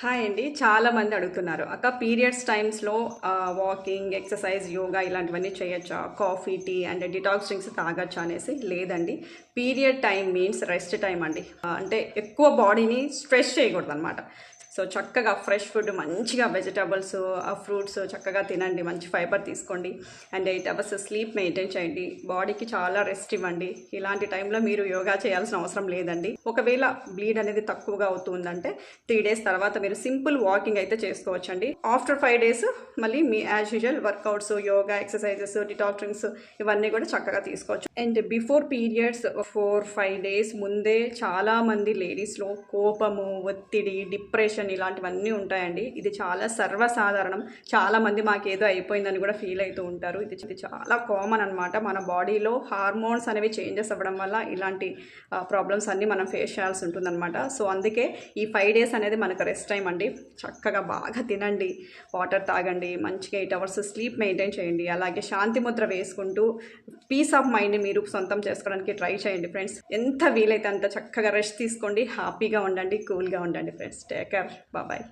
Hi అండి చాలా మంది అడుగుతున్నారు. అక్క పీరియడ్స్ టైమ్స్లో వాకింగ్ ఎక్సర్సైజ్ యోగా ఇలాంటివన్నీ చేయొచ్చా? Coffee tea and detox drinks తాగొచ్చా అనేసి లేదండి. Period time means rest time అండి. అంటే ఎక్కువ బాడీని స్ట్రెస్ చేయకూడదు అనమాట సో చక్కగా ఫ్రెష్ ఫుడ్ మంచిగా వెజిటబుల్స్ ఆ ఫ్రూట్స్ చక్కగా తినండి మంచి ఫైబర్ తీసుకోండి. And eight hours sleep maintain చేయండి. బాడీకి చాలా రెస్ట్ ఇవ్వండి. ఇలాంటి టైంలో మీరు యోగా చేయాల్సిన అవసరం లేదండి. ఒకవేళ బ్లీడ్ అనేది తక్కువగా అవుతుందంటే త్రీ డేస్ తర్వాత మీరు సింపుల్ వాకింగ్ అయితే చేసుకోవచ్చండి. ఆఫ్టర్ ఫైవ్ డేస్ మళ్ళీ మీ as usual workouts yoga exercises detox drinks ఇవన్నీ కూడా చక్కగా తీసుకోవచ్చు. And before periods four five days ముందే చాలామంది లేడీస్లో కోపము ఒత్తిడి డిప్రెషన్ ఇలాంటివన్నీ ఉంటాయండి. ఇది చాలా సర్వసాధారణం. చాలా మంది మాకేదో అయిపోయిందని కూడా ఫీల్ అవుతూ ఉంటారు. ఇది ఇది చాలా కామన్ అనమాట మన బాడీలో హార్మోన్స్ అనేవి చేంజెస్ అవ్వడం వల్ల ఇలాంటి ప్రాబ్లమ్స్ అన్నీ మనం ఫేస్ చేయాల్సి ఉంటుందన్నమాట. సో అందుకే ఈ ఫైవ్ డేస్ అనేది మనకు రెస్ట్ టైం అండి. చక్కగా బాగా తినండి. వాటర్ తాగండి. మంచిగా ఎయిట్ అవర్స్ స్లీప్ మెయింటైన్ చేయండి. అలాగే శాంతి ముద్ర వేసుకుంటూ పీస్ ఆఫ్ మైండ్ని మీరు సొంతం చేసుకోవడానికి ట్రై చేయండి ఫ్రెండ్స్. ఎంత వీలైతే అంత చక్కగా రెస్ట్ తీసుకోండి. హ్యాపీగా ఉండండి. కూల్గా ఉండండి friends. Take care. Bye bye.